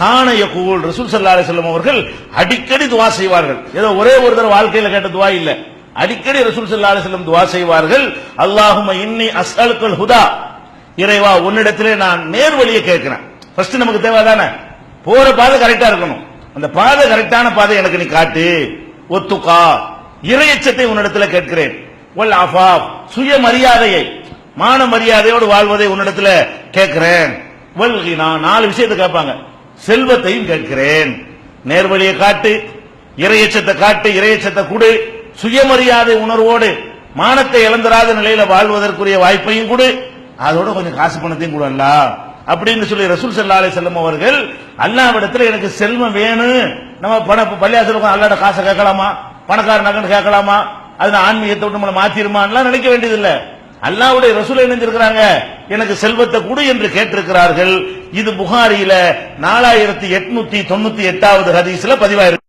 கான யகூல் ரசூல் சல்லா அலைஹி அவர்கள் அடிக்கடி துவா செய்வார்கள். ஏதோ ஒரே ஒரு தடவை வாழ்க்கையில் கேட்ட துவா இல்ல. அடிக்கடி ரசூல் சல்லா அலைஹி வஸல்லம் துவா செய்வார்கள். அல்லாஹும இன்னி அஸ்அலுக்கல் ஹுதா. இறைவா உன்னிடத்திலே நான் நேர் வழியை கேட்கிறேன். ஃபர்ஸ்ட் நமக்கு தேவை தானே போற பாதை கரெக்டா இருக்கணும். அந்த பாதை கரெக்டான பாதை எனக்கு நீ காட்டு. ஒத்துக்கா. இறையச்சத்தை உன்னிடத்துல கேட்கிறேன். வல் சுய சுயமரியாதையை மான மரியாதையோடு வாழ்வதை உன்னிடத்துல கேட்கிறேன். நான் நாலு விஷயத்தை கேட்பாங்க. செல்வத்தையும் கேட்கிறேன். நேர்வழியை காட்டு இறையச்சத்தை காட்டு இறையச்சத்தை கொடு சுயமரியாதை உணர்வோடு மானத்தை இழந்தராத நிலையில வாழ்வதற்குரிய வாய்ப்பையும் கொடு. அதோட கொஞ்சம் காசு பணத்தையும் கூட அல்ல அப்படின்னு சொல்லி ரசூல் சல்லா அலி செல்லம் அவர்கள் அல்லாவிடத்தில் எனக்கு செல்வம் வேணும். நம்ம பண பள்ளியாசலுக்கும் அல்லாட காசை கேட்கலாமா? பணக்கார நகன் கேட்கலாமா? அது நான் ஆன்மீகத்தை விட்டு நம்மளை மாத்திருமான்லாம் நினைக்க வேண்டியதில்லை. அல்லாவுடைய ரசூலை இணைஞ்சிருக்கிறாங்க எனக்கு செல்வத்தை கொடு என்று கேட்டிருக்கிறார்கள். இது புகாரியில நாலாயிரத்தி எட்நூத்தி தொண்ணூத்தி எட்டாவது ஹதீஸ்ல பதிவாயிருக்கு.